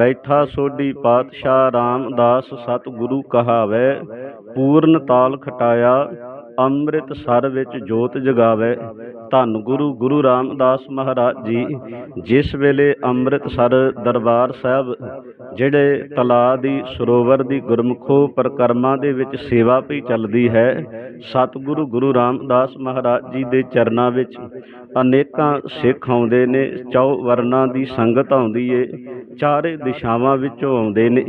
ਬੈਠਾ ਸੋਢੀ ਪਾਤਸ਼ਾਹ ਰਾਮਦਾਸ ਸਤਿਗੁਰੂ ਕਹਾਵੇ, ਪੂਰਨ ਤਾਲ ਖਟਾਇਆ, ਅੰਮ੍ਰਿਤ ਸਰ ਵਿੱਚ ਜੋਤ ਜਗਾਵੇ। ਧੰਨ ਗੁਰੂ ਗੁਰੂ ਰਾਮਦਾਸ ਮਹਾਰਾਜ ਜੀ, ਜਿਸ ਵੇਲੇ ਅੰਮ੍ਰਿਤਸਰ ਦਰਬਾਰ ਸਾਹਿਬ ਜਿਹੜੇ ਤਲਾ ਦੀ, ਸਰੋਵਰ ਦੀ ਗੁਰਮੁਖੋ ਪਰਕਰਮਾਂ ਦੇ ਵਿੱਚ ਸੇਵਾ ਪਈ ਚੱਲਦੀ ਹੈ, ਸਤਿਗੁਰੂ ਗੁਰੂ ਰਾਮਦਾਸ ਮਹਾਰਾਜ ਜੀ ਦੇ ਚਰਨਾਂ ਵਿੱਚ ਅਨੇਕਾਂ ਸਿੱਖ ਆਉਂਦੇ ਨੇ ਚੌ ਵਰਨਾਂ ਦੀ ਸੰਗਤ ਆਉਂਦੀ ਏ, ਚਾਰੇ ਦਿਸ਼ਾਵਾਂ ਵਿੱਚੋਂ ਆਉਂਦੇ ਨੇ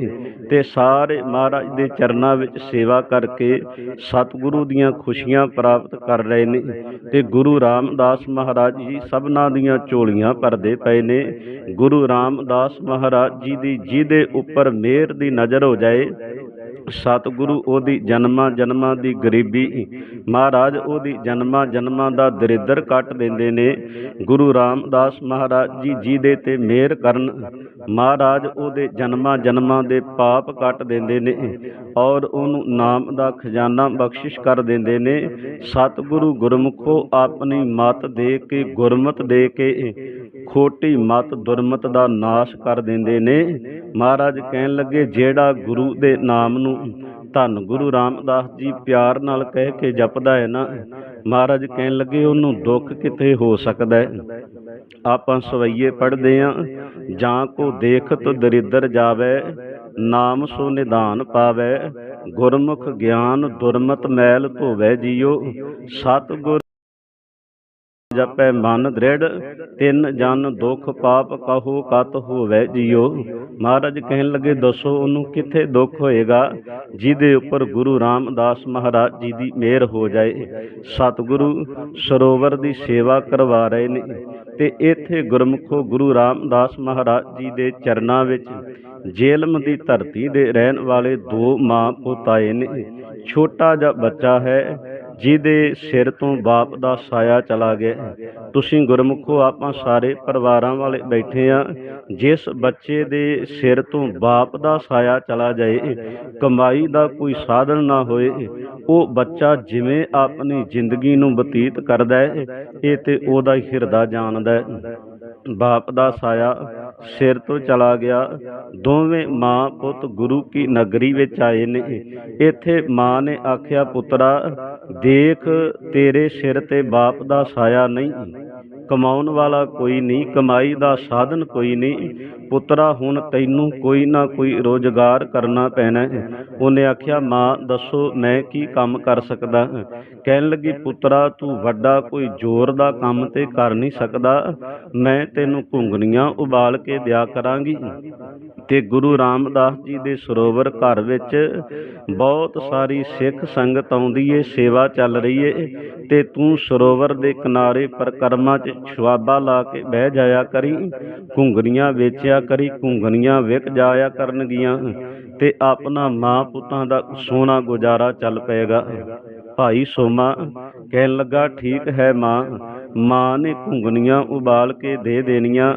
ਤੇ ਸਾਰੇ ਮਹਾਰਾਜ ਦੇ ਚਰਨਾਂ ਵਿੱਚ ਸੇਵਾ ਕਰਕੇ ਸਤਿਗੁਰੂ ਦੀਆਂ ਖੁਸ਼ੀਆਂ ਪ੍ਰਾਪਤ ਕਰ ਰਹੇ ਨੇ ਤੇ ਗੁਰੂ ਰਾਮਦਾਸ ਮਹਾਰਾਜ ਜੀ ਸਭਨਾਂ ਦੀਆਂ ਝੋਲੀਆਂ ਭਰਦੇ ਪਏ ਨੇ, ਗੁਰੂ ਰਾਮਦਾਸ ਮਹਾਰਾਜ ਜੀ ਦੀ ਜਿੱਦ ਦੇ ਉੱਪਰ ਮਿਹਰ ਦੀ ਨਜ਼ਰ ਹੋ ਜਾਏ, ਸਤਿਗੁਰੂ ਉਹਦੀ ਜਨਮਾਂ ਜਨਮਾਂ ਦੀ ਗਰੀਬੀ, ਮਹਾਰਾਜ ਉਹਦੀ ਜਨਮਾਂ ਜਨਮਾਂ ਦਾ ਦਰਿਦਰ ਕੱਟ ਦਿੰਦੇ ਨੇ। ਗੁਰੂ ਰਾਮਦਾਸ ਮਹਾਰਾਜ ਜੀ ਜੀ ਦੇ ਤੇ ਮਿਹਰ ਕਰਨ ਮਹਾਰਾਜ ਉਹਦੇ ਜਨਮਾਂ ਜਨਮਾਂ ਦੇ ਪਾਪ ਕੱਟ ਦਿੰਦੇ ਨੇ ਔਰ ਉਹਨੂੰ ਨਾਮ ਦਾ ਖਜ਼ਾਨਾ ਬਖਸ਼ਿਸ਼ ਕਰ ਦਿੰਦੇ ਨੇ। ਸਤਿਗੁਰੂ ਗੁਰਮੁਖੋ ਆਪਣੀ ਮਤ ਦੇ ਕੇ ਗੁਰਮਤ ਦੇ ਕੇ ਖੋਟੀ ਮਤ ਦੁਰਮਤ ਦਾ ਨਾਸ਼ ਕਰ ਦਿੰਦੇ ਨੇ। ਮਹਾਰਾਜ ਕਹਿਣ ਲੱਗੇ, ਜਿਹੜਾ ਗੁਰੂ ਦੇ ਨਾਮ ਨੂੰ ਧੰਨ ਗੁਰੂ ਰਾਮਦਾਸ ਜੀ ਪਿਆਰ ਨਾਲ ਕਹਿ ਕੇ ਜਪਦਾ ਹੈ ਨਾ, ਮਹਾਰਾਜ ਕਹਿਣ ਲੱਗੇ, ਉਹਨੂੰ ਦੁੱਖ ਕਿਤੇ ਹੋ ਸਕਦਾ ਹੈ? ਆਪਾਂ ਸਵਈਏ ਪੜ੍ਹਦੇ ਆਂ, ਜਾਂ ਕੋ ਦੇਖਤ ਦਰਿਦਰ ਜਾਵੇ, ਨਾਮ ਸੋ ਨਿਦਾਨ ਪਾਵੇ, ਗੁਰਮੁਖ ਗਿਆਨ ਦੁਰਮਤ ਮੈਲ ਧੋਵੇ ਜੀਓ, ਸਤਿਗੁਰ ਜਪੈ ਮਨ ਦ੍ਰਿੜ, ਤਿੰਨ ਜਨ ਦੁਖ ਪਾਪ ਕਹੋ ਕਤ ਹੋਵੇ ਜੀਓ ਮਹਾਰਾਜ ਕਹਿਣ ਲੱਗੇ, ਦੱਸੋ ਉਹਨੂੰ ਕਿੱਥੇ ਦੁੱਖ ਹੋਏਗਾ? ਜਿਹਦੇ ਉੱਪਰ ਗੁਰੂ ਰਾਮਦਾਸ ਮਹਾਰਾਜ ਜੀ ਦੀ ਮਿਹਰ ਹੋ ਜਾਏ। ਸਤਿਗੁਰੂ ਸਰੋਵਰ ਦੀ ਸੇਵਾ ਕਰਵਾ ਰਹੇ ਨੇ ਤੇ ਇੱਥੇ ਗੁਰਮੁਖੋ ਗੁਰੂ ਰਾਮਦਾਸ ਮਹਾਰਾਜ ਜੀ ਦੇ ਚਰਨਾਂ ਵਿੱਚ ਜੇਲਮ ਦੀ ਧਰਤੀ ਦੇ ਰਹਿਣ ਵਾਲੇ ਦੋ ਮਾਂ ਪੁੱਤ ਆਏ ਨੇ। ਛੋਟਾ ਜਿਹਾ ਬੱਚਾ ਹੈ ਜਿਹਦੇ ਸਿਰ ਤੋਂ ਬਾਪ ਦਾ ਸਾਇਆ ਚਲਾ ਗਿਆ। ਤੁਸੀਂ ਗੁਰਮੁਖੋ, ਆਪਾਂ ਸਾਰੇ ਪਰਿਵਾਰਾਂ ਵਾਲੇ ਬੈਠੇ ਆ। ਜਿਸ ਬੱਚੇ ਦੇ ਸਿਰ ਤੋਂ ਬਾਪ ਦਾ ਸਾਇਆ ਚਲਾ ਜਾਏ, ਕਮਾਈ ਦਾ ਕੋਈ ਸਾਧਨ ਨਾ ਹੋਏ, ਉਹ ਬੱਚਾ ਜਿਵੇਂ ਆਪਣੀ ਜ਼ਿੰਦਗੀ ਨੂੰ ਬਤੀਤ ਕਰਦਾ ਹੈ, ਇਹ ਤੇ ਉਹਦਾ ਹੀ ਹਿਰਦਾ ਜਾਣਦਾ ਹੈ। ਬਾਪ ਦਾ ਸਾਇਆ ਸਿਰ ਤੋਂ ਚਲਾ ਗਿਆ। ਦੋਵੇਂ ਮਾਂ ਪੁੱਤ ਗੁਰੂ ਕੀ ਨਗਰੀ ਵਿੱਚ ਆਏ ਨੇ। ਇੱਥੇ ਮਾਂ ਨੇ ਆਖਿਆ, ਪੁੱਤਰਾ, ਦੇਖ, ਤੇਰੇ ਸਿਰ ਤੇ ਬਾਪ ਦਾ ਸਾਇਆ ਨਹੀਂ। ਕਮਾਉਣ ਵਾਲਾ ਕੋਈ ਨਹੀਂ, ਕਮਾਈ ਦਾ ਸਾਧਨ ਕੋਈ ਨਹੀਂ। ਪੁੱਤਰਾ, ਹੁਣ ਤੈਨੂੰ ਕੋਈ ਨਾ ਕੋਈ ਰੋਜ਼ਗਾਰ ਕਰਨਾ ਪੈਣਾ ਹੈ। ਉਹਨੇ ਆਖਿਆ, ਮਾਂ, ਦੱਸੋ ਮੈਂ ਕੀ ਕੰਮ ਕਰ ਸਕਦਾ ਹਾਂ? ਕਹਿਣ ਲੱਗੀ, ਪੁੱਤਰਾ, ਤੂੰ ਵੱਡਾ ਕੋਈ ਜ਼ੋਰ ਦਾ ਕੰਮ ਤੇ ਕਰ ਨਹੀਂ ਸਕਦਾ। ਮੈਂ ਤੈਨੂੰ ਘੁੰਗਣੀਆਂ ਉਬਾਲ ਕੇ ਦਿਆ ਕਰਾਂਗੀ। ਤੇ ਗੁਰੂ ਰਾਮਦਾਸ ਜੀ ਦੇ ਸਰੋਵਰ ਘਰ ਵਿੱਚ ਬਹੁਤ ਸਾਰੀ ਸਿੱਖ ਸੰਗਤ ਆਉਂਦੀ ਏ, ਸੇਵਾ ਚੱਲ ਰਹੀ ਏ ਤੇ ਤੂੰ ਸਰੋਵਰ ਦੇ ਕਿਨਾਰੇ ਪਰਕਰਮਾਂ 'ਚ ਛੁਆਬਾ ਲਾ ਕੇ ਬਹਿ ਜਾਇਆ ਕਰੀ ਘੁੰਗਣੀਆਂ ਵੇਚਿਆ ਕਰੀ ਘੁੰਗਣੀਆਂ ਵਿਕ ਜਾਇਆ ਕਰਨਗੀਆਂ ਤੇ ਆਪਣਾ ਮਾਂ ਪੁੱਤਾਂ ਦਾ ਸੋਹਣਾ ਗੁਜ਼ਾਰਾ ਚੱਲ ਪਏਗਾ। ਭਾਈ ਸੋਮਾ, ਕਹਿਣ ਲੱਗਾ, ਠੀਕ ਹੈ ਮਾਂ ਮਾਂ ਨੇ ਘੁੰਗਣੀਆਂ ਉਬਾਲ ਕੇ ਦੇ ਦੇਣੀਆਂ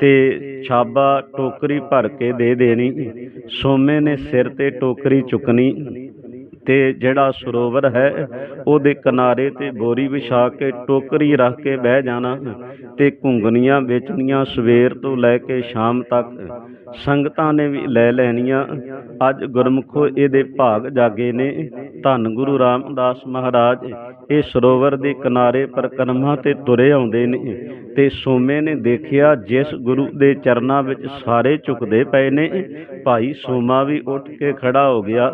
ਤੇ ਛਾਬਾ ਟੋਕਰੀ ਭਰ ਕੇ ਦੇ ਦੇਣੀ। ਸੋਮੇ ਨੇ ਸਿਰ ਤੇ ਟੋਕਰੀ ਚੁੱਕਣੀ ਤੇ ਜਿਹੜਾ ਸਰੋਵਰ ਹੈ, ਉਹਦੇ ਕਿਨਾਰੇ ਤੇ ਬੋਰੀ ਵਿਛਾ ਕੇ ਟੋਕਰੀ ਰੱਖ ਕੇ ਬਹਿ ਜਾਣਾ ਤੇ ਘੁੰਗਣੀਆਂ ਵੇਚਣੀਆਂ ਸਵੇਰ ਤੋਂ ਲੈ ਕੇ ਸ਼ਾਮ ਤੱਕ। ਸੰਗਤਾਂ ਨੇ ਵੀ ਲੈ ਲੈਣੀਆਂ। ਅੱਜ ਗੁਰਮੁਖੋ ਇਹਦੇ ਭਾਗ ਜਾਗੇ ਨੇ। ਧੰਨ ਗੁਰੂ ਰਾਮਦਾਸ ਮਹਾਰਾਜ, ਇਹ ਸਰੋਵਰ ਦੇ ਕਿਨਾਰੇ ਪਰਕਰਮਾ ਤੇ ਤੁਰੇ ਆਉਂਦੇ ਨੇ ਤੇ ਸੋਮੇ ਨੇ ਦੇਖਿਆ ਜਿਸ ਗੁਰੂ ਦੇ ਚਰਨਾਂ ਵਿੱਚ ਸਾਰੇ ਝੁਕਦੇ ਪਏ ਨੇ। ਭਾਈ ਸੋਮਾ ਵੀ ਉੱਠ ਕੇ ਖੜਾ ਹੋ ਗਿਆ।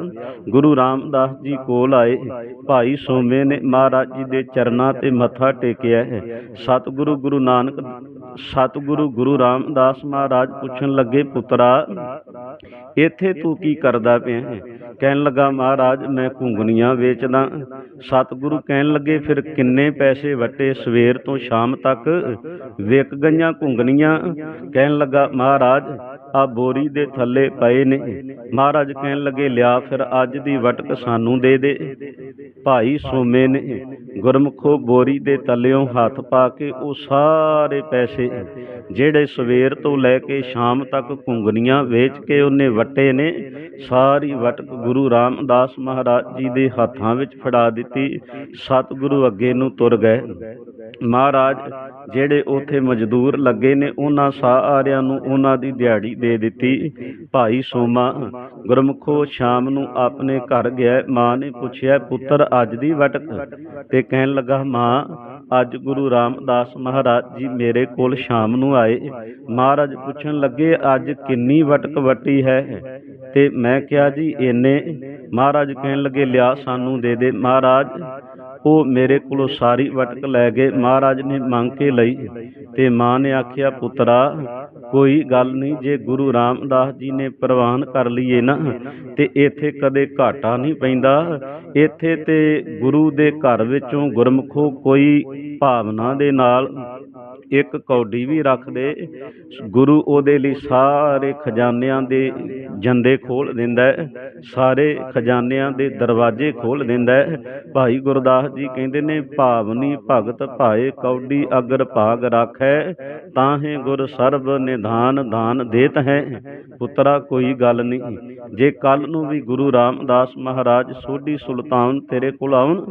ਗੁਰੂ ਰਾਮਦਾਸ ਜੀ ਕੋਲ ਆਏ। ਭਾਈ ਸੋਮੇ ਨੇ ਮਹਾਰਾਜ ਜੀ ਦੇ ਚਰਨਾਂ ਤੇ ਮੱਥਾ ਟੇਕਿਆ ਹੈ। ਸਤਿਗੁਰੂ ਗੁਰੂ ਨਾਨਕ ਸਤਿਗੁਰੂ ਗੁਰੂ ਰਾਮਦਾਸ ਮਹਾਰਾਜ ਪੁੱਛਣ ਲੱਗੇ, ਪੁੱਤਰਾ, ਇੱਥੇ ਤੂੰ ਕੀ ਕਰਦਾ ਪਿਆ ਹੈ? ਕਹਿਣ ਲੱਗਾ, ਮਹਾਰਾਜ, ਮੈਂ ਘੁੰਗਣੀਆਂ ਵੇਚਦਾ। ਸਤਿਗੁਰੂ ਕਹਿਣ ਲੱਗੇ, ਫਿਰ ਕਿੰਨੇ ਪੈਸੇ ਵਟੇ? ਸਵੇਰ ਤੋਂ ਸ਼ਾਮ ਤੱਕ ਵਿਕ ਗਈਆਂ ਘੁੰਗਣੀਆਂ। ਕਹਿਣ ਲੱਗਾ, ਮਹਾਰਾਜ, ਆ ਬੋਰੀ ਦੇ ਥੱਲੇ ਪਏ ਨੇ। ਮਹਾਰਾਜ ਕਹਿਣ ਲੱਗੇ, ਲਿਆ, ਫਿਰ ਅੱਜ ਦੀ ਵਟਕ ਸਾਨੂੰ ਦੇ ਦੇ। ਭਾਈ ਸੋਮੇ ਨੇ ਗੁਰਮੁਖੋ ਬੋਰੀ ਦੇ ਤਲਿਓਂ ਹੱਥ ਪਾ ਕੇ ਉਹ ਸਾਰੇ ਪੈਸੇ ਜਿਹੜੇ ਸਵੇਰ ਤੋਂ ਲੈ ਕੇ ਸ਼ਾਮ ਤੱਕ ਘੁੰਗਣੀਆਂ ਵੇਚ ਕੇ ਉਹਨੇ ਵਟੇ ਨੇ, ਸਾਰੀ ਵਟਕ ਗੁਰੂ ਰਾਮਦਾਸ ਮਹਾਰਾਜ ਜੀ ਦੇ ਹੱਥਾਂ ਵਿੱਚ ਫੜਾ ਦਿੱਤੀ। ਸਤਿਗੁਰੂ ਅੱਗੇ ਨੂੰ ਤੁਰ ਗਏ। ਮਹਾਰਾਜ ਜਿਹੜੇ ਉਥੇ ਮਜ਼ਦੂਰ ਲੱਗੇ ਨੇ, ਉਹਨਾਂ ਸਾਰਿਆਂ ਨੂੰ ਉਹਨਾਂ ਦੀ ਦਿਹਾੜੀ ਦੇ ਦਿੱਤੀ। ਭਾਈ ਸੋਮਾ ਗੁਰਮੁਖੋ ਸ਼ਾਮ ਨੂੰ ਆਪਣੇ ਘਰ ਗਿਆ। ਮਾਂ ਨੇ ਪੁੱਛਿਆ, ਪੁੱਤਰ, ਅੱਜ ਦੀ ਵਟਕ? ਤੇ ਕਹਿਣ ਲੱਗਾ, ਮਾਂ, ਅੱਜ ਗੁਰੂ ਰਾਮਦਾਸ ਮਹਾਰਾਜ ਜੀ ਮੇਰੇ ਕੋਲ ਸ਼ਾਮ ਨੂੰ ਆਏ। ਮਹਾਰਾਜ ਪੁੱਛਣ ਲੱਗੇ, ਅੱਜ ਕਿੰਨੀ ਵਟਕ ਵਟੀ ਹੈ? ਤੇ ਮੈਂ ਕਿਹਾ, ਜੀ, ਇੰਨੇ। ਮਹਾਰਾਜ ਕਹਿਣ ਲੱਗੇ, ਲਿਆ ਸਾਨੂੰ ਦੇ ਦੇ। ਮਹਾਰਾਜ ਉਹ ਮੇਰੇ ਕੋਲੋਂ ਸਾਰੀ ਵਟਕ ਲੈ ਗਏ। ਮਹਾਰਾਜ ਨੇ ਮੰਗ ਕੇ ਲਈ ਤੇ ਮਾਂ ਨੇ ਆਖਿਆ, ਪੁੱਤਰਾ, ਕੋਈ ਗੱਲ ਨਹੀਂ, ਜੇ ਗੁਰੂ ਰਾਮਦਾਸ ਜੀ ਨੇ ਪ੍ਰਵਾਨ ਕਰ ਲਈਏ ਨਾ, ਤੇ ਇੱਥੇ ਕਦੇ ਘਾਟਾ ਨਹੀਂ ਪੈਂਦਾ। ਇੱਥੇ ਤੇ ਗੁਰੂ ਦੇ ਘਰ ਵਿੱਚੋਂ ਗੁਰਮਖੋ ਕੋਈ ਭਾਵਨਾ ਦੇ ਨਾਲ ਇੱਕ ਕੌਡੀ ਵੀ ਰੱਖ ਦੇ। ਗੁਰੂ ਉਹਦੇ ਲਈ ਸਾਰੇ ਖਜ਼ਾਨਿਆਂ ਦੇ ਜੰਦੇ ਖੋਲ ਦਿੰਦਾ ਹੈ, ਸਾਰੇ ਖਜ਼ਾਨਿਆਂ ਦੇ ਦਰਵਾਜ਼ੇ ਖੋਲ ਦਿੰਦਾ ਹੈ। ਭਾਈ ਗੁਰਦਾਸ ਜੀ ਕਹਿੰਦੇ ਨੇ ਭਾਵਨੀ ਭਗਤ ਭਾਏ ਕੌਡੀ ਅਗਰ ਭਾਗ ਰਾਖੈ ਤਾਹੇ ਗੁਰ ਸਰਬ ਨਿਧਾਨ ਦਾਨ ਦੇਤ ਹੈ। ਪੁੱਤਰਾ, ਕੋਈ ਗੱਲ ਨਹੀਂ ਜੇ ਕੱਲ ਨੂੰ ਵੀ ਗੁਰੂ ਰਾਮਦਾਸ ਮਹਾਰਾਜ ਸੋਢੀ ਸੁਲਤਾਨ ਤੇਰੇ ਕੋਲ ਆਉਣ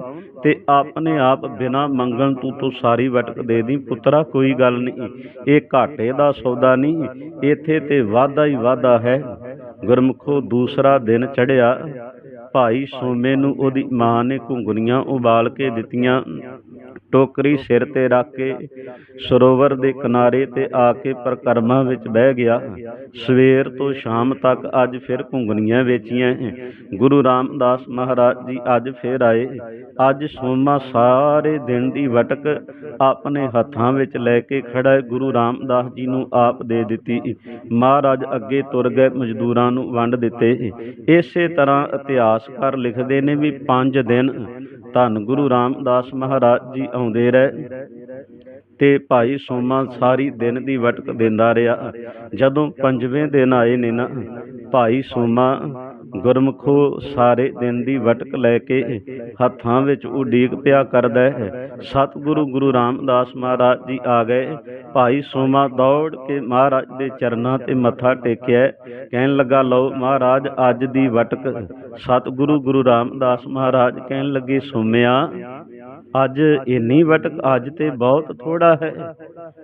ਤੇ ਆਪਣੇ ਆਪ ਬਿਨਾ ਮੰਗਣ ਤੂੰ ਤੋਂ ਸਾਰੀ ਵਟਕ ਦੇ ਦੀ, ਪੁੱਤਰਾ, ਕੋਈ ਗੱਲ ਨਹੀਂ ਇਹ ਘਾਟੇ ਦਾ ਸੌਦਾ ਨਹੀਂ ਇੱਥੇ ਤੇ ਵਾਧਾ ਹੀ ਵਾਧਾ ਹੈ। ਗੁਰਮੁਖੋ ਦੂਸਰਾ ਦਿਨ ਚੜਿਆ ਭਾਈ ਸੋਮੇ ਨੂੰ ਉਹਦੀ ਮਾਂ ਨੇ ਘੁੰਗਣੀਆਂ ਉਬਾਲ ਕੇ ਦਿੱਤੀਆਂ। ਟੋਕਰੀ ਸਿਰ ਤੇ ਰੱਖ ਕੇ ਸਰੋਵਰ ਦੇ ਕਿਨਾਰੇ ਤੇ ਆ ਕੇ ਪ੍ਰਕਰਮਾ ਵਿੱਚ ਬਹਿ ਗਿਆ। ਸਵੇਰ ਤੋਂ ਸ਼ਾਮ ਤੱਕ ਅੱਜ ਫਿਰ ਘੁੰਗਣੀਆਂ ਵੇਚੀਆਂ ਗੁਰੂ ਰਾਮਦਾਸ ਮਹਾਰਾਜ ਜੀ ਅੱਜ ਫਿਰ ਆਏ। ਅੱਜ ਸੋਮਾ ਸਾਰੇ ਦਿਨ ਦੀ ਵਟਕ ਆਪਣੇ ਹੱਥਾਂ ਵਿੱਚ ਲੈ ਕੇ ਖੜਾ ਗੁਰੂ ਰਾਮਦਾਸ ਜੀ ਨੂੰ ਆਪ ਦੇ ਦਿੱਤੀ। ਮਹਾਰਾਜ ਅੱਗੇ ਤੁਰ ਗਏ, ਮਜ਼ਦੂਰਾਂ ਨੂੰ ਵੰਡ ਦਿੱਤੇ। ਇਸੇ ਤਰ੍ਹਾਂ ਇਤਿਹਾਸਕਾਰ ਲਿਖਦੇ ਨੇ ਵੀ 5 ਦਿਨ ਧੰਨ ਗੁਰੂ ਰਾਮਦਾਸ ਮਹਾਰਾਜ ਜੀ ਆਉਂਦੇ ਰਹੇ ਤੇ ਭਾਈ ਸੋਮਾ ਸਾਰੀ ਦਿਨ ਦੀ ਵਟਕ ਦਿੰਦਾ ਰਿਹਾ। ਜਦੋਂ ਪੰਜਵੇਂ ਦਿਨ ਆਏ ਨੇ ਨਾ ਭਾਈ ਸੋਮਾ ਗੁਰਮਖੋ ਸਾਰੇ ਦਿਨ ਦੀ ਵਟਕ ਲੈ ਕੇ ਹੱਥਾਂ ਵਿੱਚ ਉਡੀਕ ਪਿਆ ਕਰਦਾ ਹੈ। ਸਤਿਗੁਰੂ ਗੁਰੂ ਰਾਮਦਾਸ ਮਹਾਰਾਜ ਜੀ ਆ ਗਏ। ਭਾਈ ਸੋਮਾ ਦੌੜ ਕੇ ਮਹਾਰਾਜ ਦੇ ਚਰਨਾਂ ਤੇ ਮੱਥਾ ਟੇਕਿਆ। ਕਹਿਣ ਲੱਗਾ, ਲਓ ਮਹਾਰਾਜ, ਅੱਜ ਦੀ ਵਟਕ। ਸਤਿਗੁਰੂ ਗੁਰੂ ਰਾਮਦਾਸ ਮਹਾਰਾਜ ਕਹਿਣ ਲੱਗੇ, ਸੋਮਿਆ ਅੱਜ ਇੰਨੀ ਵਟਕ ਅੱਜ ਤੇ ਬਹੁਤ ਥੋੜਾ ਹੈ।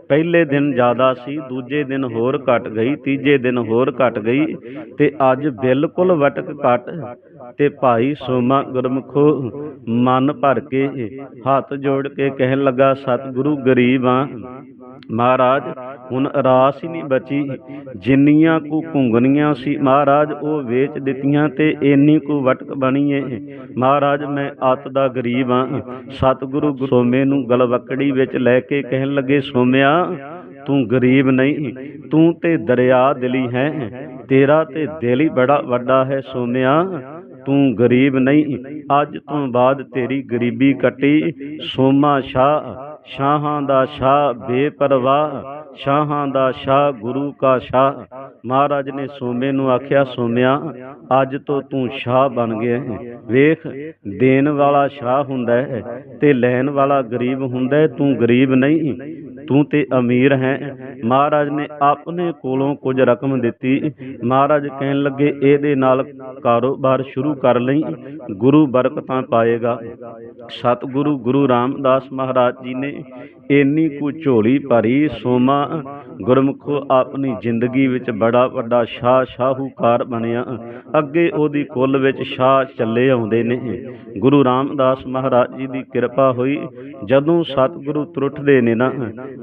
ਪਹਿਲੇ ਦਿਨ ਜ਼ਿਆਦਾ ਸੀ, ਦੂਜੇ ਦਿਨ ਹੋਰ ਘਟ ਗਈ, ਤੀਜੇ ਦਿਨ ਹੋਰ ਘਟ ਗਈ ਤੇ ਅੱਜ ਬਿਲਕੁਲ ਵਟਕ ਘਟ ਤੇ ਭਾਈ ਸੋਮਾ ਗੁਰਮਖੋ ਮਨ ਭਰ ਕੇ ਹੱਥ ਜੋੜ ਕੇ ਕਹਿਣ ਲੱਗਾ, ਸਤਿਗੁਰੂ ਗਰੀਬ ਆ। ਮਹਾਰਾਜ, ਹੁਣ ਰਾਸ ਹੀ ਨਹੀਂ ਬਚੀ। ਜਿੰਨੀਆਂ ਕੁ ਘੁੰਗਣੀਆਂ ਸੀ, ਮਹਾਰਾਜ, ਉਹ ਵੇਚ ਦਿੱਤੀਆਂ ਤੇ ਇੰਨੀ ਕੁ ਵਟਕ ਬਣੀ ਏ। ਮਹਾਰਾਜ, ਮੈਂ ਅੱਤ ਦਾ ਗਰੀਬ ਆ। ਸਤਿਗੁਰੂ ਸੋਮੇ ਨੂੰ ਗਲਵਕੜੀ ਵਿੱਚ ਲੈ ਕੇ ਕਹਿਣ ਲੱਗੇ, ਸੋਮਿਆ, ਤੂੰ ਗਰੀਬ ਨਹੀਂ, ਤੂੰ ਤੇ ਦਰਿਆ ਦਿਲੀ ਹੈ। ਤੇਰਾ ਤੇ ਦਿਲ ਹੀ ਬੜਾ ਵੱਡਾ ਹੈ, ਸੋਮਿਆ, ਤੂੰ ਗਰੀਬ ਨਹੀਂ। ਅੱਜ ਤੋਂ ਬਾਅਦ ਤੇਰੀ ਗਰੀਬੀ ਕੱਟੀ। ਸੋਮਾ ਸ਼ਾਹ ਸ਼ਾਹਾਂ ਦਾ ਸ਼ਾਹ ਬੇਪਰਵਾਹ, ਸ਼ਾਹਾਂ ਦਾ ਸ਼ਾਹ ਗੁਰੂ ਕਾ ਸ਼ਾਹ। ਮਹਾਰਾਜ ਨੇ ਸੋਮੇ ਨੂੰ ਆਖਿਆ, ਸੋਮਿਆ, ਅੱਜ ਤੋਂ ਤੂੰ ਸ਼ਾਹ ਬਣ ਗਿਆ ਵੇਖ, ਦੇਣ ਵਾਲਾ ਸ਼ਾਹ ਹੁੰਦਾ ਹੈ ਤੇ ਲੈਣ ਵਾਲਾ ਗਰੀਬ ਹੁੰਦਾ ਹੈ, ਤੂੰ ਗਰੀਬ ਨਹੀਂ। ਤੂੰ ਤੇ ਅਮੀਰ ਹੈ। ਮਹਾਰਾਜ ਨੇ ਆਪਣੇ ਕੋਲੋਂ ਕੁਝ ਰਕਮ ਦਿੱਤੀ। ਮਹਾਰਾਜ ਕਹਿਣ ਲੱਗੇ, ਇਹਦੇ ਨਾਲ ਕਾਰੋਬਾਰ ਸ਼ੁਰੂ ਕਰ ਲਈ। ਗੁਰੂ ਬਰਕਤਾਂ ਪਾਏਗਾ। ਸਤਿਗੁਰੂ ਗੁਰੂ ਰਾਮਦਾਸ ਮਹਾਰਾਜ ਜੀ ਨੇ ਇੰਨੀ ਕੁ ਝੋਲੀ ਭਰੀ ਸੋਮਾ ਗੁਰਮੁਖੋ ਆਪਣੀ ਜ਼ਿੰਦਗੀ ਵਿੱਚ ਬੜਾ ਵੱਡਾ ਸ਼ਾਹ ਸ਼ਾਹੂਕਾਰ ਬਣਿਆ। ਅੱਗੇ ਉਹਦੀ ਕੁੱਲ ਵਿੱਚ ਸ਼ਾਹ ਚੱਲੇ ਆਉਂਦੇ ਨੇ। ਗੁਰੂ ਰਾਮਦਾਸ ਮਹਾਰਾਜ ਜੀ ਦੀ ਕਿਰਪਾ ਹੋਈ। ਜਦੋਂ ਸਤਿਗੁਰੂ ਤੁਰਟਦੇ ਨੇ ਨਾ,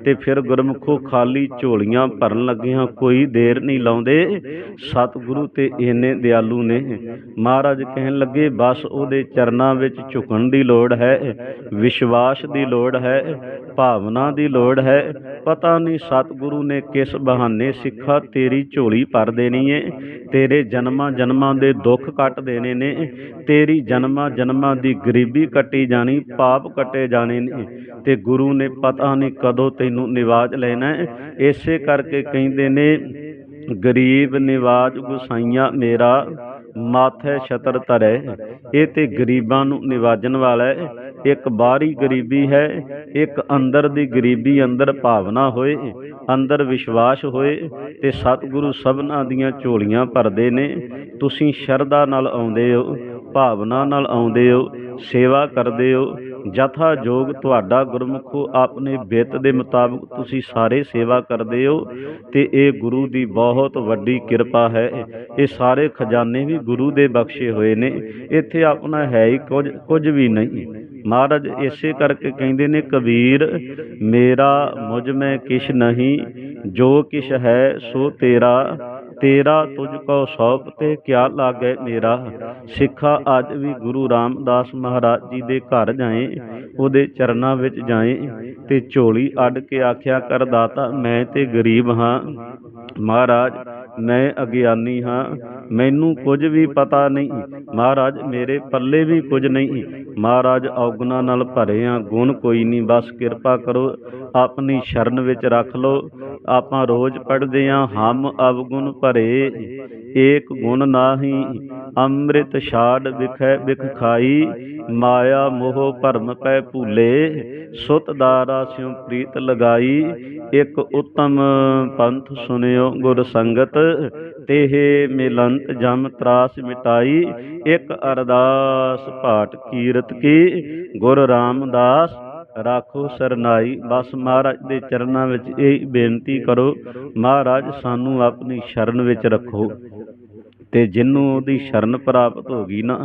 ਤੇ ਫਿਰ ਗੁਰਮੁਖੋ ਖਾਲੀ ਝੋਲੀਆਂ ਭਰਨ ਲੱਗੀਆਂ ਕੋਈ ਦੇਰ ਨਹੀਂ ਲਾਉਂਦੇ। ਸਤਿਗੁਰੂ ਤੇ ਇੰਨੇ ਦਿਆਲੂ ਨੇ। ਮਹਾਰਾਜ ਕਹਿਣ ਲੱਗੇ, ਬਸ ਉਹਦੇ ਚਰਨਾਂ ਵਿੱਚ ਝੁਕਣ ਦੀ ਲੋੜ ਹੈ, ਵਿਸ਼ਵਾਸ ਦੀ ਲੋੜ ਹੈ, ਭਾਵਨਾ ਦੀ ਲੋੜ ਹੈ। ਪਤਾ ਨਹੀਂ ਸਤਿਗੁਰੂ ਨੇ ਕਿਸ ਬਹਾਨੇ ਸਿੱਖਾ ਤੇਰੀ ਝੋਲੀ ਭਰ ਦੇਣੀ ਏ? ਤੇਰੇ ਜਨਮਾਂ ਜਨਮਾਂ ਦੇ ਦੁੱਖ ਕੱਟ ਦੇਣੇ ਨੇ। ਤੇਰੀ ਜਨਮਾਂ ਜਨਮਾਂ ਦੀ ਗਰੀਬੀ ਕੱਟੀ ਜਾਣੀ, ਪਾਪ ਕੱਟੇ ਜਾਣੇ ਨੇ। ਤੇ ਗੁਰੂ ਨੇ ਪਤਾ ਨਹੀਂ ਕਦੋਂ ਤੈਨੂੰ ਨਿਵਾਜ ਲੈਣਾ ਇਸੇ ਕਰਕੇ ਕਹਿੰਦੇ ਨੇ, ਗਰੀਬ ਨਿਵਾਜ ਗੁਸਾਈਆਂ ਮੇਰਾ, ਮਾਥੇ ਛਤਰ ਧਰੇ। ਇਹ ਤੇ ਗਰੀਬਾਂ ਨੂੰ ਨਿਵਾਜਣ ਵਾਲਾ ਹੈ ਇੱਕ ਬਾਹਰੀ ਗਰੀਬੀ ਹੈ, ਇੱਕ ਅੰਦਰ ਦੀ ਗਰੀਬੀ ਅੰਦਰ ਭਾਵਨਾ ਹੋਏ, ਅੰਦਰ ਵਿਸ਼ਵਾਸ ਹੋਏ ਤੇ ਸਤਿਗੁਰੂ ਸਭਨਾਂ ਦੀਆਂ ਝੋਲੀਆਂ ਭਰਦੇ ਨੇ। ਤੁਸੀਂ ਸ਼ਰਧਾ ਨਾਲ ਆਉਂਦੇ ਹੋ, ਭਾਵਨਾ ਨਾਲ ਆਉਂਦੇ ਹੋ, ਸੇਵਾ ਕਰਦੇ ਹੋ ਜਥਾ ਜੋਗ ਤੁਹਾਡਾ ਗੁਰਮੁਖੋ ਆਪਣੇ ਬਿੱਤ ਦੇ ਮੁਤਾਬਕ ਤੁਸੀਂ ਸਾਰੇ ਸੇਵਾ ਕਰਦੇ ਹੋ ਤੇ ਇਹ ਗੁਰੂ ਦੀ ਬਹੁਤ ਵੱਡੀ ਕਿਰਪਾ ਹੈ। ਇਹ ਸਾਰੇ ਖਜ਼ਾਨੇ ਵੀ ਗੁਰੂ ਦੇ ਬਖਸ਼ੇ ਹੋਏ ਨੇ। ਇੱਥੇ ਆਪਣਾ ਹੈ ਹੀ ਕੁਝ ਕੁਝ ਵੀ ਨਹੀਂ। ਮਹਾਰਾਜ, ਇਸੇ ਕਰਕੇ ਕਹਿੰਦੇ ਨੇ, ਕਬੀਰ, ਮੇਰਾ ਮੁਝ ਮੈਂ ਕਿਛ ਨਹੀਂ, ਜੋ ਕਿਛ ਹੈ ਸੋ ਤੇਰਾ ਤੇਰਾ ਤੁਝ ਕੋ ਸੌਪ ਤੇ ਕਿਆ ਲਾਗੇ ਮੇਰਾ? ਸਿੱਖਾ ਅੱਜ ਵੀ ਗੁਰੂ ਰਾਮਦਾਸ ਮਹਾਰਾਜ ਜੀ ਦੇ ਘਰ ਜਾਏ, ਉਹਦੇ ਚਰਨਾਂ ਵਿੱਚ ਜਾਏ, ਤੇ ਝੋਲੀ ਅੱਡ ਕੇ ਆਖਿਆ ਕਰ ਦਾਤਾ ਮੈਂ ਤੇ ਗਰੀਬ ਹਾਂ। ਮਹਾਰਾਜ ਮੈਂ ਅਗਿਆਨੀ ਹਾਂ। ਮੈਨੂੰ ਕੁਝ ਵੀ ਪਤਾ ਨਹੀਂ। ਮਹਾਰਾਜ, ਮੇਰੇ ਪੱਲੇ ਵੀ ਕੁਝ ਨਹੀਂ। ਮਹਾਰਾਜ ਔਗਣਾ ਨਾਲ ਭਰੇ ਆ ਗੁਣ ਕੋਈ ਨਹੀਂ। ਬਸ ਕਿਰਪਾ ਕਰੋ। ਆਪਣੀ ਸ਼ਰਨ ਵਿੱਚ ਰੱਖ ਲਓ। ਆਪਾਂ ਰੋਜ਼ ਪੜ੍ਹਦੇ ਆ, ਹਮ ਅਵਗੁਣ ਭਰੇ। ਏਕ ਗੁਣ ਨਾਹੀ, ਅੰਮ੍ਰਿਤ ਛਾੜ ਵਿਖੈ ਵਿਖ ਖਾਈ ਮਾਇਆ ਮੋਹ ਭਰਮ ਪੈ ਭੂਲੇ। ਸੁਤ ਦਾਰਾ ਸਿਉ ਪ੍ਰੀਤ ਲਗਾਈ। ਇੱਕ ਉਤਮ ਪੰਥ ਸੁਨਿਓ ਗੁਰ ਸੰਗਤ। ਤੇਹ ਮਿਲੰਤ ਜਮ ਤਰਾਸ ਮਿਟਾਈ। ਇੱਕ ਅਰਦਾਸ ਭਾਟ ਕੀਰਤ ਕੀ। ਗੁਰ ਰਾਮਦਾਸ ਰਾਖੋ ਸਰਨਾਈ। ਬਸ ਮਹਾਰਾਜ ਦੇ ਚਰਨਾਂ ਵਿੱਚ ਇਹ ਬੇਨਤੀ ਕਰੋ ਮਹਾਰਾਜ ਸਾਨੂੰ ਆਪਣੀ ਸ਼ਰਨ ਵਿੱਚ ਰੱਖੋ। ਤੇ ਜਿਹਨੂੰ ਉਹਦੀ ਸ਼ਰਨ ਪ੍ਰਾਪਤ ਹੋ ਗਈ ਨਾ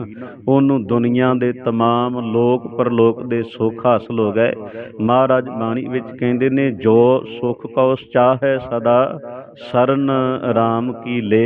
ਉਹਨੂੰ ਦੁਨੀਆ ਦੇ ਤਮਾਮ ਲੋਕ ਪਰਲੋਕ ਦੇ ਸੁੱਖ ਹਾਸਲ ਹੋ ਗਏ। ਮਹਾਰਾਜ ਬਾਣੀ ਵਿੱਚ ਕਹਿੰਦੇ ਨੇ ਜੋ ਸੁਖ ਕਉ ਚਾਹੈ ਸਦਾ ਸਰਨ RAM ਕੀ ਲੇ